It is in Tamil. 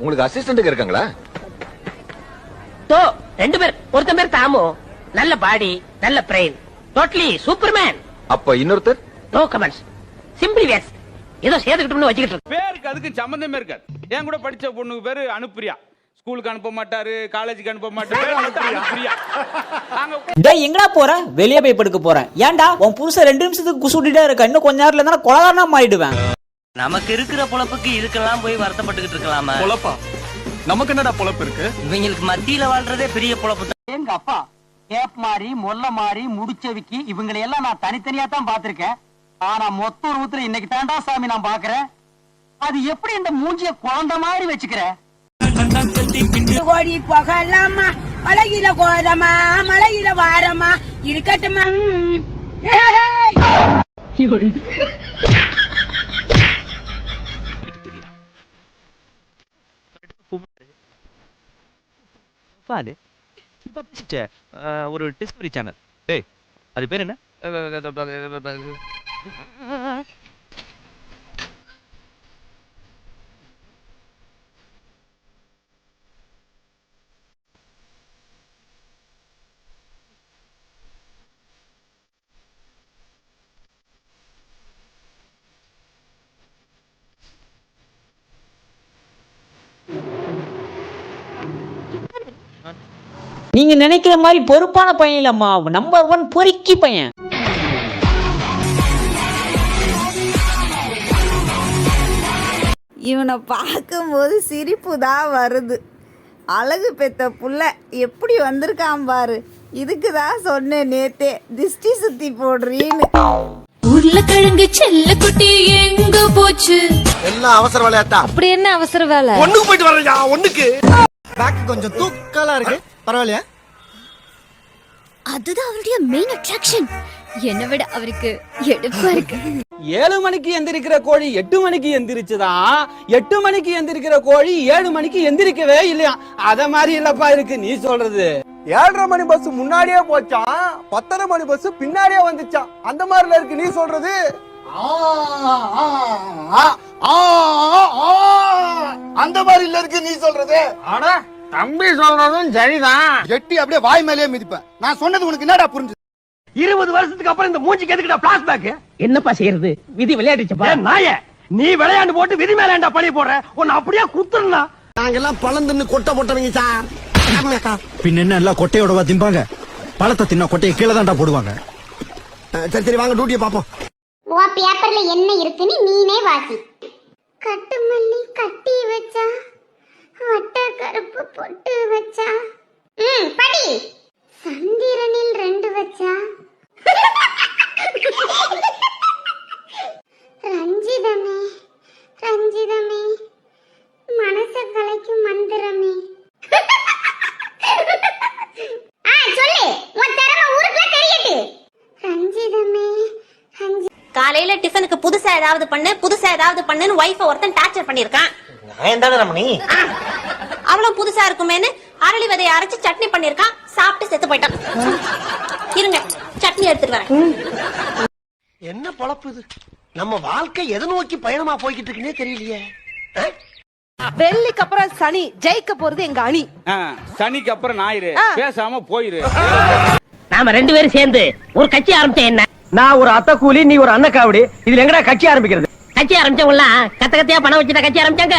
உங்களுக்கு அசிஸ்டன்ட் இருக்காங்களா? தோ ரெண்டு பேர் ஒருத்தன் பேர் தாமு. நல்ல பாடி நல்ல பிரெயின் டோட்டலி சூப்பர்மேன் அப்ப இன்னொருத்தர்? நோ கமெண்ட்ஸ் சிம்பிளி வேஸ் ஏதோ சேர்த்துக்கிட்டோம்னு வச்சுக்கிட்டு. பேருக்கு அதுக்கு சம்பந்தமே இருக்காது. என் கூட படிச்ச பொண்ணுக்கு பேரு அனுப்பிரியா. ஸ்கூலுக்கு அனுப்ப மாட்டாரு காலேஜுக்கு அனுப்ப மாட்டாரு. டேய் எங்கடா போற? வெளியே போய் படுக்க போறேன். ஏன்டா உன் புருஷன் ரெண்டு நிமிஷத்துக்கு குசுட்டிட்டே இருக்க இன்னும் கொஞ்ச நேரத்துல இருந்தா கொலகாரனா மாறிடுவேன். நமக்கு இருக்கிற பொழப்புக்கு இதுக்கெல்லாம் போய் வருத்தப்பட்டுக்கிட்டு இருக்கலாமா? பொழப்பா? நமக்கு என்னடா பொழப்பு இருக்கு? இவங்களுக்கு மத்தியில வாழ்றதே பெரிய பொழப்பு தான். எங்க அப்பா கேப் மாறி மொல்ல மாறி முடிச்சவிக்கி இவங்களை எல்லாம் நான் தனித்தனியா தான் பாத்திருக்கேன் ஆனா மொத்த உருவத்துல இன்னைக்கு தாண்டா சாமி நான் பாக்குறேன் அது எப்படி இந்த மூஞ்சிய குழந்தை மாதிரி வச்சுக்கிற? கோடி போகலாமா? மலையில கோரமா மலையில வாரமா? இருக்கட்டுமா? ம். ஏய். பாரு ஒரு டிஸ்கவரி சேனல் டேய் அது பேர் என்ன நீங்க நினைக்கிற மாதிரி பொறுப்பான பையன் இல்லம்மா. நம்பர் ஒன் பொறுக்கி பையன். இவனை பார்க்கும்போது சிரிப்பு தான் வருது. அழகு பெத்த புள்ள எப்படி வந்திருக்கான் பாரு. இதுக்கு தான் சொன்னேன் நேத்தே திஷ்டி சுத்தி போடுறீன்னு. உருளைக்கிழங்கு செல்ல குட்டி எங்க போச்சு? எல்லாம் அவசர விளையாட்டா அப்படி என்ன அவசர வேலை? ஒண்ணுக்கு போயிட்டு வர்றா ஒண்ணுக்கு. பேக் கொஞ்சம் தூக்கலா இருக்கு. பரவாயில்லையா? அதுதான் அவருடைய மெயின் அட்ராக்ஷன் என்னை விட அவருக்கு எடுப்பா இருக்கு. ஏழு மணிக்கு எந்திரிக்கிற கோழி எட்டு மணிக்கு எந்திரிச்சுதான் எட்டு மணிக்கு எந்திரிக்கிற கோழி ஏழு மணிக்கு எந்திரிக்கவே இல்லையா? அத மாதிரி இல்லப்பா இருக்கு. நீ சொல்றது. ஏழரை மணி பஸ் முன்னாடியே போச்சான் பத்தரை மணி பஸ் பின்னாடியே வந்துச்சான் அந்த மாதிரில இருக்கு. நீ சொல்றது. அந்த மாதிரி இல்ல இருக்கு. நீ சொல்றது. அட தம்பி சொல்றதும் சரிதான். எட்டி அப்படியே வாய் மேலேயே மிதிப்பேன். நான் சொன்னது உனக்கு என்னடா புரிஞ்சு இருபது வருஷத்துக்கு அப்புறம் இந்த மூஞ்சிக்கு எதுக்குடா பிளாஷ்பேக் என்னப்பா செய்யறது? விதி விளையாடிச்சப்பா நாய நீ விளையாண்டு போட்டு விதி மேலேண்டா பழி போடுற? உன்னை அப்படியே குத்துறா நாங்கெல்லாம் பழம் தின்னு கொட்டை போட்டவங்க சார். பின்ன என்ன எல்லாம் கொட்டையோடவா திம்பாங்க? பழத்தை தின்னா கொட்டையை கீழே தான்டா போடுவாங்க. சரி சரி வாங்க டியூட்டியை பாப்போம். உன் பேப்பர்ல என்ன இருக்குன்னு நீனே வாசி. கட்டு மல்லி கட்டி வச்சா பொட்டு வச்சா? ம் படி. சந்திரனில் ரெண்டு வச்சா? ரஞ்சிதமே ரஞ்சிதமே மனச கலைக்கும் மந்திரமே. காலையில டிஃபனுக்கு புதுசா ஏதாவது பண்ணு புதுசா ஏதாவது பண்ணுன்னு ஒய்ஃப ஒருத்தன் டார்ச்சர் பண்ணிருக்கான் ரமணி? அவளும் புதுசா இருக்குமேன்னு அரளி விதைய அரைச்சு சட்னி பண்ணிருக்கான் சாப்பிட்டு செத்து போயிட்டான். இருங்க சட்னி எடுத்துட்டு வரேன். என்ன பொழப்பு இது? நம்ம வாழ்க்கை எதை நோக்கி பயணமா போய்கிட்டு இருக்குன்னே தெரியலையே. வெள்ளிக்கு அப்புறம் சனி ஜெயிக்க போறது எங்க அணி. சனிக்கு அப்புறம் ஞாயிறு. பேசாம போயிரு. நாம ரெண்டு பேரும் சேர்ந்து ஒரு கட்சி ஆரம்பிச்சா என்ன? நான் ஒரு அத்தை கூலி நீ ஒரு அன்னக்காவடி இதுல எங்கடா கட்சி ஆரம்பிக்கிறது? கட்சி ஆரம்பிச்சவங்க கத்த கத்தையா பணம் வச்சுட்டா கட்சி ஆரம்பிச்சாங்க?